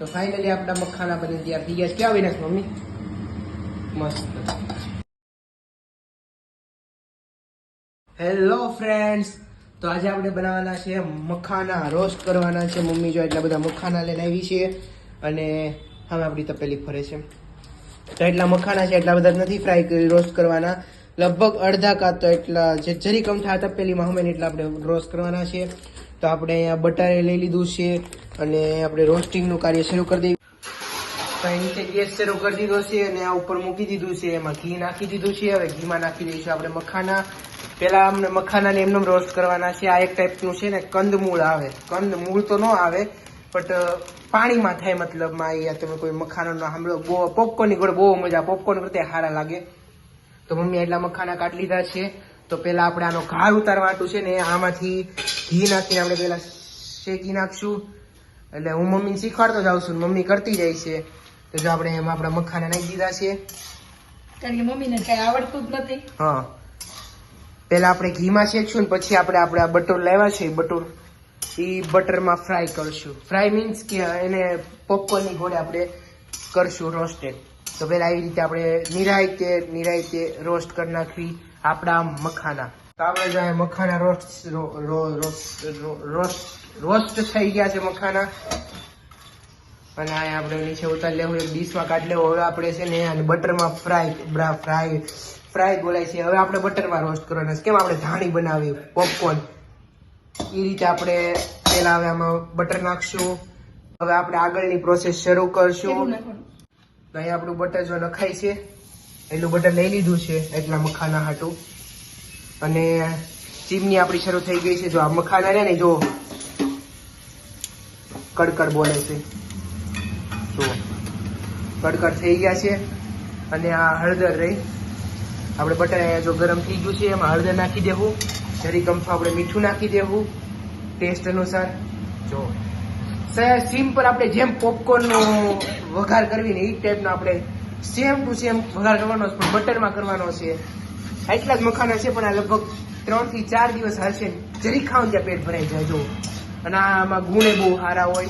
તો ફાઇનલી આપણા મખાના બની તૈયાર થઈ ગયા ક્યાં વિનાશ મમ્મી? મસ્ત. હેલો ફ્રેન્ડ્સ તો આજે આપણે બનાવવાના છે મખાના રોસ્ટ કરવાના છે મમ્મી જો એટલા બધા મખાના લઈને આવી છે. અને હવે આપણી તપેલી ફરે છે. તો એટલા મખાના છે, એટલા બધા નથી ફ્રાય કરી રોસ્ટ કરવાના. લગભગ અડધા કાં તો એટલા જે જરી કમ થાય તપેલીમાં હમે એટલા આપણે રોસ્ટ કરવાના છે. તો આપણે અહીંયા બટારે લઈ લીધું છે અને આપણે રોસ્ટિંગનું કાર્ય શરૂ કરી દઈએ. તો અહીં નીચે ગેસ શરૂ કરી દીધો છે અને આ ઉપર મૂકી દીધું છે. એમાં ઘી નાખી દીધું છે. હવે ઘીમાં નાખી દઈશું આપણે મખાના. પેલા અમને મખાનાને એમને રોસ્ટ કરવાના છે. આ એક ટાઈપનું છે ને કંદમૂળ આવે. કંદમૂળ તો ન આવે બટ પાણીમાં થાય મતલબમાં અહીંયા તમે કોઈ મખાનો ના સાંભળો. બહુ પોપકોર્નની ગોળ બહુ મજા. પોપકોર્ન કરતા સારા લાગે. તો મમ્મી એટલા મખાના કાઢી લીધા છે. તો પેલા આપણે આનો ઘાર ઉતારવાનું છે ને આમાંથી ઘી નાખીને આપણે પેલા શેકી નાખશું. એટલે હું મમ્મીને શીખવાડતો જાઉં છું મમ્મી કરતી જાય છે. તો જો આપણે એમાં આપણા મખાના નાખી દીધા છે. કારણ કે મમ્મીને કઈ આવડતું જ નથી. હા. પહેલાં આપણે ઘીમાં શેકશું ને પછી આપણે આપણે આ બટર લાવ્યા છે બટર. એ બટરમાં ફ્રાય કરશું. ફ્રાય મીન્સ કે એને પોપકોર્નની ઘોડે આપણે કરશું રોસ્ટેડ તો પહેલાં આવી રીતે આપણે નિરાયતે નિરાયતે રોસ્ટ કરી નાખવી આપણા મખાના. તો આપણે જો આ મખાના રોસ્ટ રોસ્ટ રોસ્ટ થઈ ગયા છે મખાના. અને આ આપણે નીચે ઉતારી લેવું એક ડીશમાં કાઢી લેવું. હવે આપણે છે ને અને બટરમાં ફ્રાય ફ્રાય ફ્રાય બોલાય છે. હવે આપણે બટરમાં રોસ્ટ કરવાના છે. કેમ આપણે ધાણી બનાવી પોપકોર્ન એ રીતે આપણે પેલા હવે આમાં બટર નાખશું. હવે આપણે આગળની પ્રોસેસ શરૂ કરશું. અહીં આપણું બટર જો નખાય છે એટલું બટર લઈ લીધું છે એટલા મખાના હાટું. અને ચીમની આપણી શરૂ થઈ ગઈ છે. જો આ મખાના રહે ને, જો કડકડ બોલે છે. જો કડકડ થઈ ગયા છે અને આ હળદર રહી આપણે બટર જો ગરમ થઈ ગયું છે, એમાં હળદર નાખી દેવું. જરી કમથું આપણે મીઠું નાખી દેવું. ટેસ્ટ અનુસાર. જો સીમ પર આપણે જેમ પોપકોર્નનો વઘાર કરવી ને એ ટાઈપનો આપણે સેમ ટુ સેમ વઘાર કરવાનો છે, પણ બટરમાં કરવાનો છે. એટલા જ મખાના છે, પણ આ લગભગ ત્રણથી ચાર દિવસ હશે જરી ખાવ ત્યાં પેટ ભરાઈ જાય, જો. અને આમાં ગુણે બહુ સારા હોય.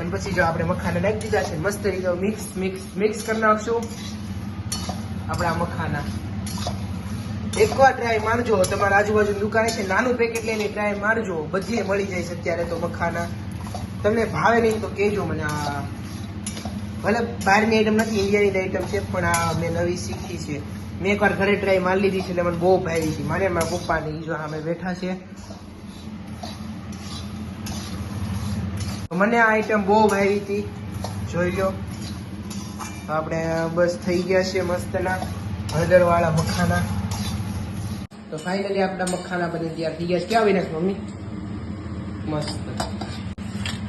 અને પછી જો આપણે મખાના નાખી દીધા છે, મસ્ત રીતે મિક્સ મિક્સ મિક્સ કરી નાખશું. આપણા મખાના. એકવાર ટ્રાય મારજો. તમારા આજુબાજુ દુકાને છે, નાનું પેકેટ લઈને ટ્રાય મારજો. બધી મળી જાય છે અત્યારે તો મખાના. તમને ભાવે નહીં તો કહેજો મને આ. ભલે બહારની આઈટમ નથી ઇન્ડિયાની આઈટમ છે, પણ આ મેં નવી શીખી છે. મેં એકવાર ઘરે ટ્રાય મારી લીધી છે એટલે મને બહુ ભાવી છે. મને મારા પપ્પાને ઈ જો સામે બેઠા છે. મને આ આઈટમ બહુ ભાવી હતી. જોઈ લો. આપણે બસ થઈ ગયા છે મસ્તના. હળદરવાળા મખાના. તો ફાઇનલી આપણા મખાના બની તૈયાર થઈ ગયા છે. ક્યાં વિનાશ મમ્મી? મસ્ત.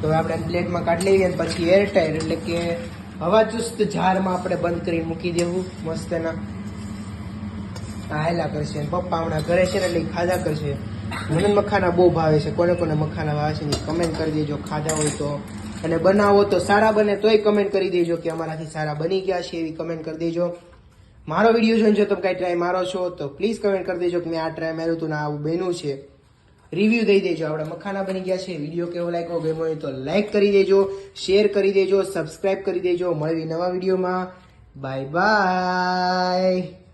તો આપણે પ્લેટમાં કાઢી લઈએ અને પછી એર ટાઈટ એટલે કે હવા ચુસ્ત જારમાં આપણે બંધ કરીને મૂકી દેવું મસ્તના. આ હાયલા કરશે પપ્પા હમણાં ઘરે છે ને એટલે ખાધા કરશે મને મખાના બહુ ભાવે છે, કોને કોને મખાના ભાવે છે કમેન્ટ કરી દેજો, ખાધા હોય તો. અને બનાવો તો સારા બને તોય કમેન્ટ કરી દેજો કે અમારાથી સારા બની ગયા છે એવી કમેન્ટ કરી દેજો. મારો વીડિયો જોઈને જો તમે કાંઈ ટ્રાય મારો છો તો પ્લીઝ કમેન્ટ કરી દેજો કે મેં આ ટ્રાય માર્યું હતું ને આવું બન્યું છે. રિવ્યૂ દઈ દેજો, આપણા મખાના બની ગયા છે, વીડિયો કેવો લાગ્યો, ગમ્યો હોય તો લાઈક કરી દેજો શેર કરી દેજો સબસ્ક્રાઈબ કરી દેજો મળવી નવા વિડીયોમાં. Bye bye